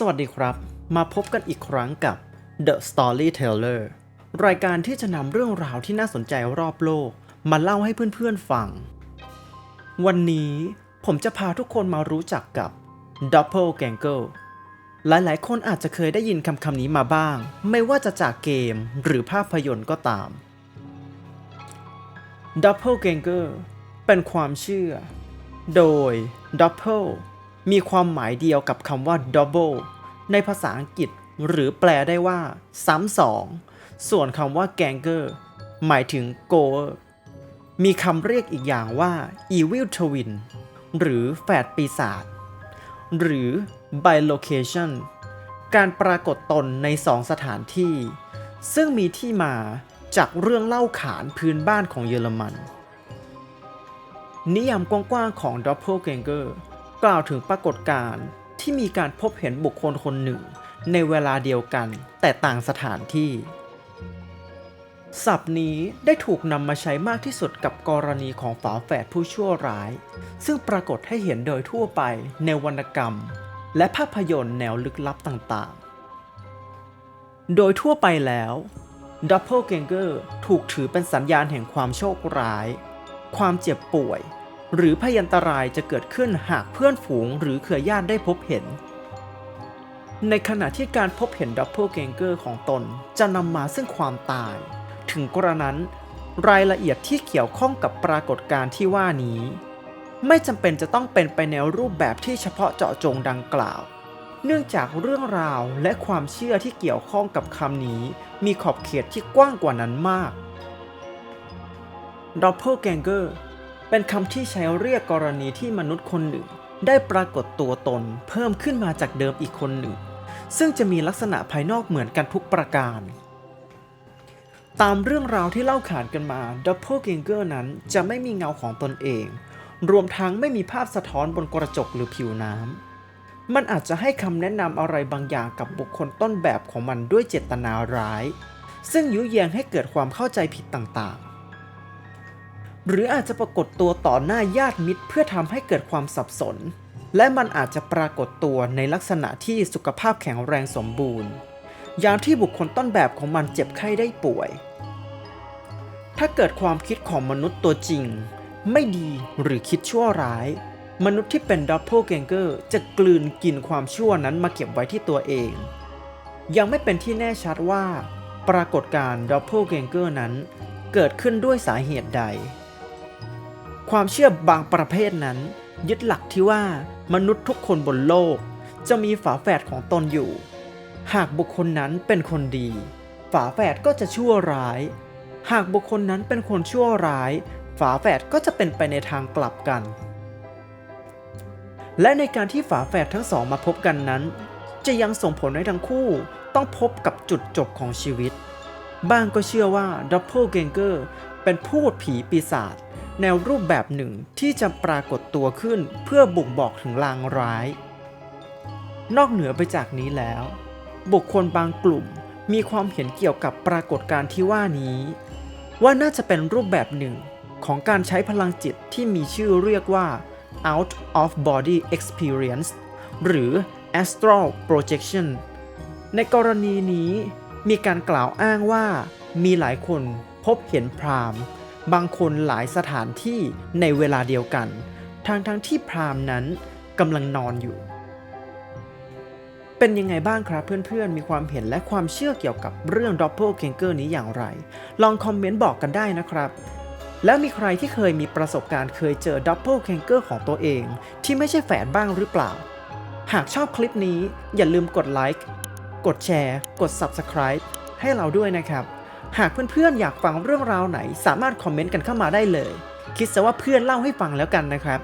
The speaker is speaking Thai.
สวัสดีครับ มาพบกันอีกครั้งกับ The Storyteller รายการที่จะนำเรื่องราวที่น่าสนใจรอบโลก มาเล่าให้เพื่อนๆฟัง วันนี้ผมจะพาทุกคนมารู้จักกับ Doppelganger หลายๆ คนอาจจะเคยได้ยินคำคำนี้มาบ้าง ไม่ว่าจะจากเกมหรือภาพยนตร์ก็ตาม Doppelganger เป็นความเชื่อ โดย Doppel มีความหมายเดียวกับคำว่า double ในภาษาอังกฤษ หรือแปลได้ว่า ซ้ำสอง ส่วนคำว่า ganger หมายถึง goer มีคำเรียกอีกอย่างว่า evil twin หรือแฝดปีศาจ หรือ bilocation การปรากฏตนในสองสถานที่ ซึ่งมีที่มาจากเรื่องเล่าขานพื้นบ้านของเยอรมัน นิยามกว้างๆของ Doppelganger กล่าวถึงปรากฏการณ์ที่มีการพบเห็นบุคคลคนหนึ่ง ในเวลาเดียวกันแต่ต่างสถานที่ ศัพท์นี้ได้ถูกนำมาใช้มากที่สุดกับกรณีของฝาแฝดผู้ชั่วร้าย ซึ่งปรากฏให้เห็นโดยทั่วไปในวรรณกรรม และภาพยนตร์แนวลึกลับต่างๆ โดยทั่วไปแล้ว Doppelganger ถูกถือเป็นสัญญาณแห่งความโชคร้าย ความเจ็บป่วย หรือพยันตรายจะเกิดขึ้นหากเพื่อนฝูงหรือเครือญาติได้พบเห็น ในขณะที่การพบเห็น Doppelganger ของตนจะนำมาซึ่งความตาย ถึงกระนั้น รายละเอียดที่เกี่ยวข้องกับปรากฏการณ์ที่ว่านี้ ไม่จำเป็นจะต้องเป็นไปในรูปแบบที่เฉพาะเจาะจงดังกล่าว เนื่องจากเรื่องราวและความเชื่อที่เกี่ยวข้องกับคำนี้ มีขอบเขตที่กว้างกว่านั้นมาก Doppelganger เเป็นคำที่ใช้เรียกกรณีที่มนุษย์คนหนึ่ง ได้ปรากฏตัวตนเพิ่มขึ้นมาจากเดิมอีกคนหนึ่ง ซึ่งจะมีลักษณะภายนอกเหมือนกันทุกประการ ตามเรื่องราวที่เล่าขานกันมา Doppelganger นั้นจะไม่มีเงาของตนเอง รวมทั้งไม่มีภาพสะท้อนบนกระจกหรือผิวน้ำมันอาจจะให้คำแนะนำอะไรบางอย่างกับบุคคลต้นแบบของมันด้วยเจตนาร้าย ซึ่งยุยงให้เกิดความเข้าใจผิดต่าง หรืออาจจะปรากฏตัวต่อหน้าญาติมิตร เพื่อทำให้เกิดความสับสน และมันอาจจะปรากฏตัวในลักษณะที่สุขภาพแข็งแรงสมบูรณ์ อย่ามที่บุคคลต้นแบบของมันเจ็บไข้ได้ป่วย ถ้าเกิดความคิดของมนุษย์ตัวจริง ไม่ดีหรือคิดชั่วร้าย มนุษย์ที่เป็น Doppelganger จะกลืนกินความชั่วนั้นมาเก็บไว้ที่ตัวเอง ยังไม่เป็นที่แน่ชัดว่า ปรากฏการณ์ Doppelganger นั้นเกิดขึ้นด้วยสาเหตุใด ความเชื่อบางประเภทนั้น ยึดหลักที่ว่ามนุษย์ทุกคนบนโลก จะมีฝาแฝดของตนอยู่ หากบุคคลนั้นเป็นคนดี ฝาแฝดก็จะชั่วร้าย หากบุคคลนั้นเป็นคนชั่วร้าย ฝาแฝดก็จะเป็นไปในทางกลับกัน และในการที่ฝาแฝดทั้งสองมาพบกันนั้น จะยังส่งผลให้ทั้งคู่ต้องพบกับจุดจบของชีวิต บ้างก็เชื่อว่า Doppelganger เป็นพูดผีปีศาจ แนวรูปแบบหนึ่งที่จะปรากฏตัวขึ้นเพื่อบ่งบอกถึงลางร้าย นอกเหนือไปจากนี้แล้ว บุคคลบางกลุ่มมีความเห็นเกี่ยวกับปรากฏการณ์ที่ว่านี้ ว่าน่าจะเป็นรูปแบบหนึ่งของการใช้พลังจิตที่มีชื่อเรียกว่า out of body experience หรือ astral projection ในกรณีนี้มีการกล่าวอ้างว่ามีหลายคนพบเห็นพราหมณ์ บางคนหลายสถานที่ในเวลาเดียวกัน ทั้งทั้งที่พราหมณ์นั้นกำลังนอนอยู่ เป็นยังไงบ้างครับเพื่อนๆ มีความเห็นและความเชื่อเกี่ยวกับเรื่อง Doppelganger นี้อย่างไร ลองคอมเมนต์บอกกันได้นะครับ แล้วมีใครที่เคยมีประสบการณ์เคยเจอ Doppelganger ของตัวเอง ที่ไม่ใช่แฝดบ้างหรือเปล่า หากชอบคลิปนี้อย่าลืมกดไลค์กดแชร์ กด Subscribe ให้เราด้วยนะครับ หากเพื่อนๆ อยากฟังเรื่องราวไหน สามารถคอมเมนต์กันเข้ามาได้เลย คิดซะว่าเพื่อนเล่าให้ฟังแล้วกันนะครับ